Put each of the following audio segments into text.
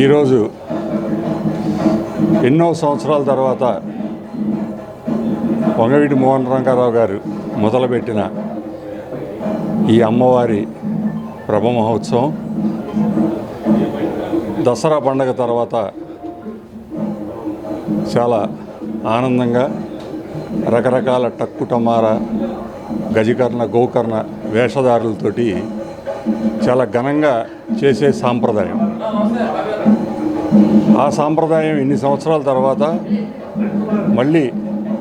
ఈరోజు ఎన్నో సంవత్సరాల తర్వాత పొంగవీటి మోహన్ రంగారావు గారు మొదలుపెట్టిన ఈ అమ్మవారి ప్రభ మహోత్సవం. దసరా పండగ తర్వాత చాలా ఆనందంగా రకరకాల టక్కుటమార గజకర్ణ గోకర్ణ వేషధారులతోటి చాలా ఘనంగా చేసే సాంప్రదాయం. ఆ సాంప్రదాయం ఇన్ని సంవత్సరాల తర్వాత మళ్ళీ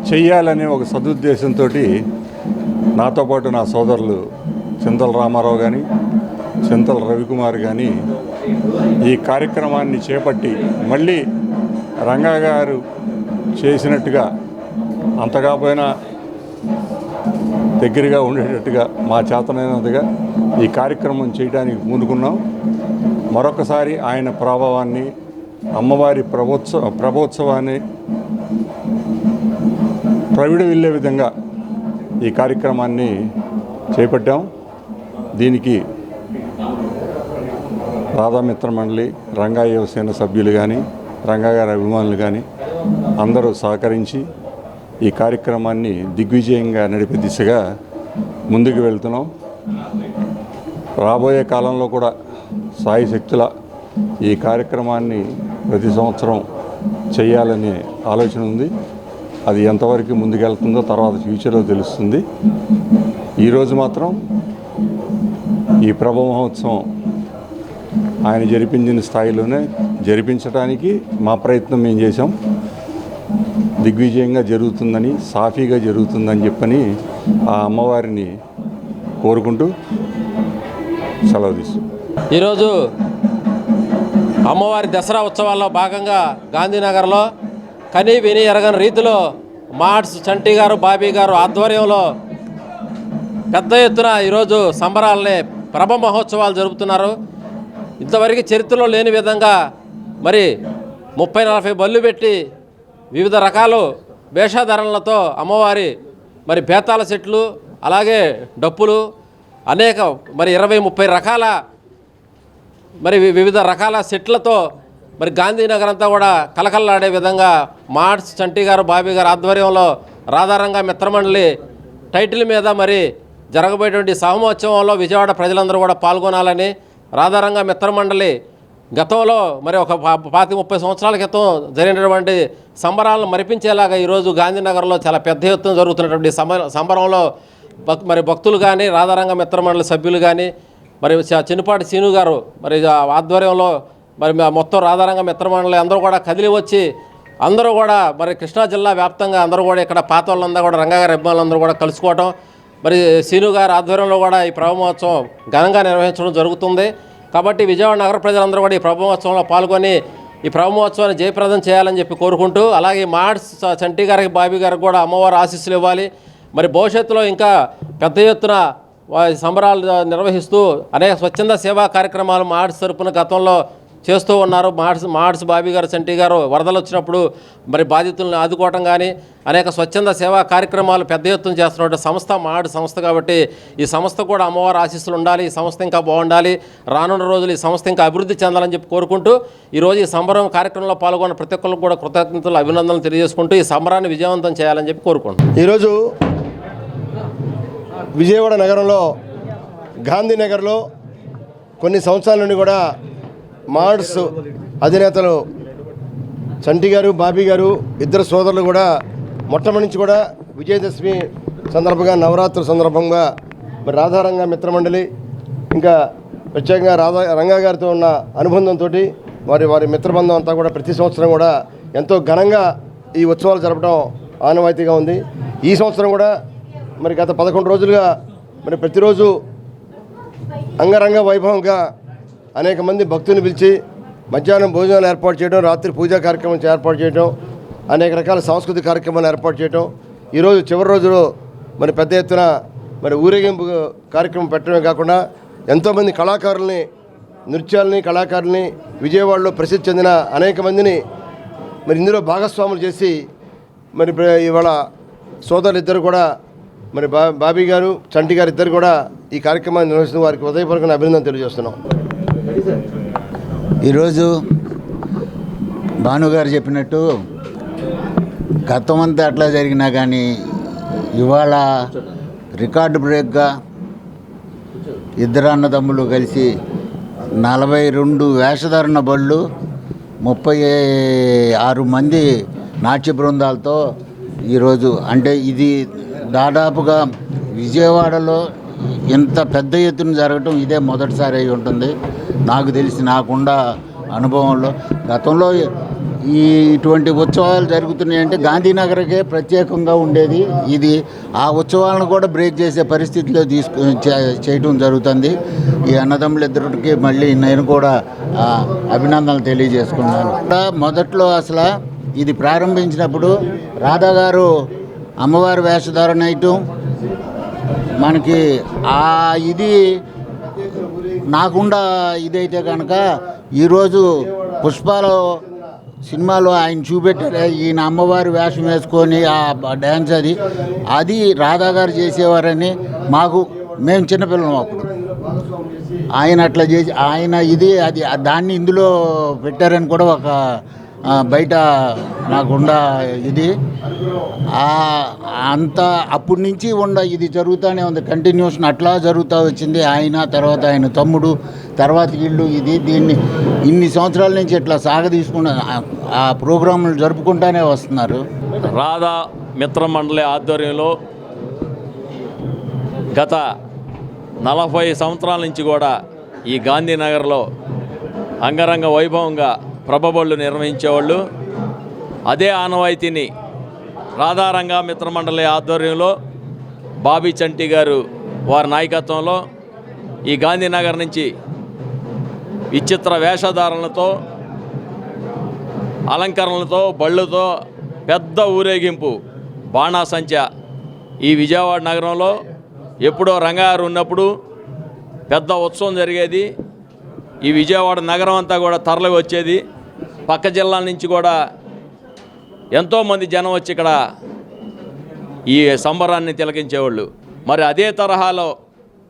చెయ్యాలనే ఒక సదుద్దేశంతో నాతో పాటు నా సోదరులు చింతల రామారావు కానీ చింతల రవికుమార్ కానీ ఈ కార్యక్రమాన్ని చేపట్టి మళ్ళీ రంగా గారు చేసినట్టుగా అంతగా పోయినా దగ్గరగా ఉండేటట్టుగా మా చేతనైనదిగా ఈ కార్యక్రమం చేయడానికి పూనుకున్నాం మరొకసారి ఆయన ప్రభావాన్ని అమ్మవారి ప్రభోత్సవ ప్రభోత్సవాన్ని ప్రవిడ వెళ్ళే విధంగా ఈ కార్యక్రమాన్ని చేపట్టాం. దీనికి రాధామిత్ర మండలి రంగా యువసేన సభ్యులు కానీ రంగా గారి అభిమానులు కానీ అందరూ సహకరించి ఈ కార్యక్రమాన్ని దిగ్విజయంగా నడిపే దిశగా ముందుకు వెళ్తున్నాం. రాబోయే కాలంలో కూడా సాయి శక్తుల ఈ కార్యక్రమాన్ని ప్రతి సంవత్సరం చేయాలనే ఆలోచన ఉంది. అది ఎంతవరకు ముందుకెళ్తుందో తర్వాత ఫ్యూచర్లో తెలుస్తుంది. ఈరోజు మాత్రం ఈ ప్రభ మహోత్సవం ఆయన జరిపించిన స్థాయిలోనే జరిపించడానికి మా ప్రయత్నం మేము చేసాం దిగ్విజయంగా జరుగుతుందని సాఫీగా జరుగుతుందని చెప్పని ఆ అమ్మవారిని కోరుకుంటూ సెలవు తీసుకు ఈరోజు అమ్మవారి దసరా ఉత్సవాల్లో భాగంగా గాంధీనగర్లో కనీ విని ఎరగని రీతిలో మార్ట్స్ చంటి గారు బాబీ గారు ఆధ్వర్యంలో పెద్ద ఎత్తున ఈరోజు సంబరాలని ప్రభ మహోత్సవాలు జరుపుతున్నారు. ఇంతవరకు చరిత్రలో లేని విధంగా మరి ముప్పై నలభై బళ్ళు పెట్టి వివిధ రకాలు వేషధారణలతో అమ్మవారి మరి బేతాల సెట్లు అలాగే డప్పులు అనేక మరి ఇరవై ముప్పై రకాల మరి వివిధ రకాల సెట్లతో మరి గాంధీనగర్ అంతా కూడా కలకల్లాడే విధంగా మార్ట్స్ చంటి గారు బాబీ గారు ఆధ్వర్యంలో రాధారంగ మిత్రమండలి టైటిల్ మీద మరి జరగబోయేటువంటి సహమోత్సవంలో విజయవాడ ప్రజలందరూ కూడా పాల్గొనాలని రాధారంగ మిత్రమండలి గతంలో మరి ఒక పాతి ముప్పై సంవత్సరాల క్రితం జరిగినటువంటి సంబరాలను మరిపించేలాగా ఈరోజు గాంధీనగర్లో చాలా పెద్ద ఎత్తున జరుగుతున్నటువంటి సంబరంలో భక్ మరి భక్తులు కానీ రాధారంగ మిత్రమండలి సభ్యులు కానీ మరి చ- చిన్నపాటి సీను గారు మరి ఆ ఆధ్వర్యంలో మరి మా మొత్తం రాధారంగ మిత్రమండలి అందరూ కూడా కదిలి వచ్చి అందరూ కూడా మరి కృష్ణా జిల్లా వ్యాప్తంగా అందరూ కూడా ఇక్కడ పాత వాళ్ళందరూ కూడా రంగగారి అభిమానులందరూ కూడా కలుసుకోవటం. మరి సీను గారి ఆధ్వర్యంలో కూడా ఈ ప్రభమోత్సవం ఘనంగా నిర్వహించడం జరుగుతుంది. కాబట్టి విజయవాడ నగర ప్రజలందరూ కూడా ఈ ప్రభమోత్సవంలో పాల్గొని ఈ ప్రభమోత్సవాన్ని జయప్రదం చేయాలని చెప్పి కోరుకుంటూ అలాగే మార్ట్స్ చంటి గారికి బాబీ గారికి కూడా అమ్మవారు ఆశీస్సులు ఇవ్వాలి. మరి భవిష్యత్తులో ఇంకా పెద్ద ఎత్తున సంబరాలు నిర్వహిస్తూ అనేక స్వచ్ఛంద సేవా కార్యక్రమాలు మార్ట్స్ తరపున గతంలో చేస్తూ ఉన్నారు. మార్ట్స్ మార్ట్స్ బాబీ గారు చంటి గారు వరదలు వచ్చినప్పుడు మరి బాధితులను ఆదుకోవటం కానీ అనేక స్వచ్ఛంద సేవా కార్యక్రమాలు పెద్ద ఎత్తున చేస్తున్నటువంటి సంస్థ మాడ్ సంస్థ కాబట్టి ఈ సంస్థ కూడా అమ్మవారి ఆశీస్సులు ఉండాలి ఈ సంస్థ ఇంకా బాగుండాలి. రానున్న రోజులు ఈ సంస్థ ఇంకా అభివృద్ధి చెందాలని చెప్పి కోరుకుంటూ ఈరోజు ఈ సంబరం కార్యక్రమంలో పాల్గొన్న ప్రతి ఒక్కరికి కూడా కృతజ్ఞతలు అభినందనలు తెలియజేసుకుంటూ ఈ సంబరాన్ని విజయవంతం చేయాలని చెప్పి కోరుకుంటున్నాను ఈరోజు విజయవాడ నగరంలో గాంధీనగర్లో కొన్ని సంవత్సరాల నుండి కూడా మార్డ్స్ అధినేతలు చంటి గారు బాబీ గారు ఇద్దరు సోదరులు కూడా మొట్టమొదటి నుంచి కూడా విజయదశమి సందర్భంగా నవరాత్రుల సందర్భంగా మరి రాధారంగ మిత్రమండలి ఇంకా ప్రత్యేకంగా రాధా రంగా గారితో ఉన్న అనుబంధంతో వారి వారి మిత్రబంధం అంతా కూడా ప్రతి సంవత్సరం కూడా ఎంతో ఘనంగా ఈ ఉత్సవాలు జరపడం ఆనవాయితీగా ఉంది. ఈ సంవత్సరం కూడా మరి గత పదకొండు రోజులుగా మరి ప్రతిరోజు అంగరంగ వైభవంగా అనేక మంది భక్తుని పిలిచి మధ్యాహ్నం భోజనాలు ఏర్పాటు చేయడం రాత్రి పూజా కార్యక్రమం ఏర్పాటు చేయడం అనేక రకాల సాంస్కృతిక కార్యక్రమాలు ఏర్పాటు చేయడం ఈరోజు చివరి రోజులో మరి పెద్ద ఎత్తున మరి ఊరేగింపు కార్యక్రమం పెట్టడమే కాకుండా ఎంతోమంది కళాకారుల్ని నృత్యాలని కళాకారుల్ని విజయవాడలో ప్రసిద్ధి చెందిన అనేక మందిని మరి ఇందులో భాగస్వాములు చేసి మరి ఇవాళ సోదరులు ఇద్దరు కూడా మరి బా బాబీ గారు చంటి గారు ఇద్దరు కూడా ఈ కార్యక్రమాన్ని నిర్వహిస్తున్న వారికి హృదయపూర్వక అభినందన తెలియజేస్తున్నాం. ఈరోజు భానుగారు చెప్పినట్టు గతం అంతా అట్లా జరిగినా కానీ ఇవాళ రికార్డు బ్రేక్గా ఇద్దరు అన్నదమ్ములు కలిసి నలభై రెండు వేషధారణ బళ్ళు ముప్పై ఆరు మంది నాట్య బృందాలతో ఈరోజు అంటే ఇది దాదాపుగా విజయవాడలో ఇంత పెద్ద ఎత్తున జరగటం ఇదే మొదటిసారి అయి ఉంటుంది. నాకు తెలిసి నాకుండా అనుభవంలో. గతంలో ఈ ఇటువంటి ఉత్సవాలు జరుగుతున్నాయంటే గాంధీనగర్కే ప్రత్యేకంగా ఉండేది. ఇది ఆ ఉత్సవాలను కూడా బ్రేక్ చేసే పరిస్థితిలో తీసుకు చే- చేయటం జరుగుతుంది. ఈ అన్నదమ్ముల ఇద్దరికి మళ్ళీ నేను కూడా అభినందనలు తెలియజేసుకున్నాను. మొదట్లో అసలు ఇది ప్రారంభించినప్పుడు రాధా గారు అమ్మవారి వేషధారణ ఐటం మనకి ఆ ఇది నాకుండా ఇదైతే కనుక ఈరోజు పుష్పాలో సినిమాలో ఆయన చూపెట్టారు ఈయన అమ్మవారి వేషం వేసుకొని ఆ డ్యాన్స్ అది. అది రాధా గారు చేసేవారని మాకు మేము చిన్నపిల్లలం అప్పుడు. ఆయన అట్లా చేసి ఆయన ఇది అది దాన్ని ఇందులో పెట్టారని కూడా ఒక బయట నాకుండా ఇది. అంత అప్పటి నుంచి ఉండ ఇది జరుగుతూనే ఉంది. కంటిన్యూషన్ అట్లా జరుగుతూ వచ్చింది. ఆయన తర్వాత ఆయన తమ్ముడు తర్వాత వీళ్ళు ఇది దీన్ని ఇన్ని సంవత్సరాల నుంచి ఇట్లా సాగదీసుకున్న ఆ- ఆ ప్రోగ్రాంలు జరుపుకుంటానే వస్తున్నారు. రాధా మిత్ర మండలి ఆధ్వర్యంలో గత నలభై సంవత్సరాల నుంచి కూడా ఈ గాంధీనగర్లో అంగరంగ వైభవంగా ప్రభబళ్ళు నిర్వహించేవాళ్ళు. అదే ఆనవాయితీని రాధారంగా మిత్రమండలి ఆధ్వర్యంలో బాబీ చంటి గారు వారి నాయకత్వంలో ఈ గాంధీనగర్ నుంచి విచిత్ర వేషధారణలతో అలంకరణలతో బళ్ళుతో పెద్ద ఊరేగింపు బాణాసంచ ఈ విజయవాడ నగరంలో ఎప్పుడో రంగారు ఉన్నప్పుడు పెద్ద ఉత్సవం జరిగేది. ఈ విజయవాడ నగరం అంతా కూడా తరలి వచ్చేది పక్క జిల్లాల నుంచి కూడా ఎంతోమంది జనం వచ్చి ఇక్కడ ఈ సంబరాన్ని తిలకించేవాళ్ళు. మరి అదే తరహాలో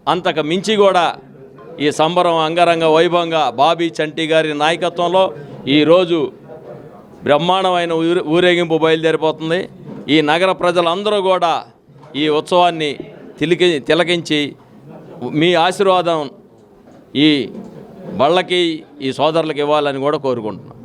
అంతకు మించి కూడా ఈ సంబరం అంగరంగ వైభవంగా బాబీ చంటి గారి నాయకత్వంలో ఈరోజు బ్రహ్మాండమైన ఊరే- ఊరేగింపు బయలుదేరిపోతుంది. ఈ నగర ప్రజలందరూ కూడా ఈ ఉత్సవాన్ని తిలికి తిలకించి మీ ఆశీర్వాదం ఈ బళ్ళకి ఈ సోదరులకు ఇవ్వాలని కూడా కోరుకుంటున్నాం.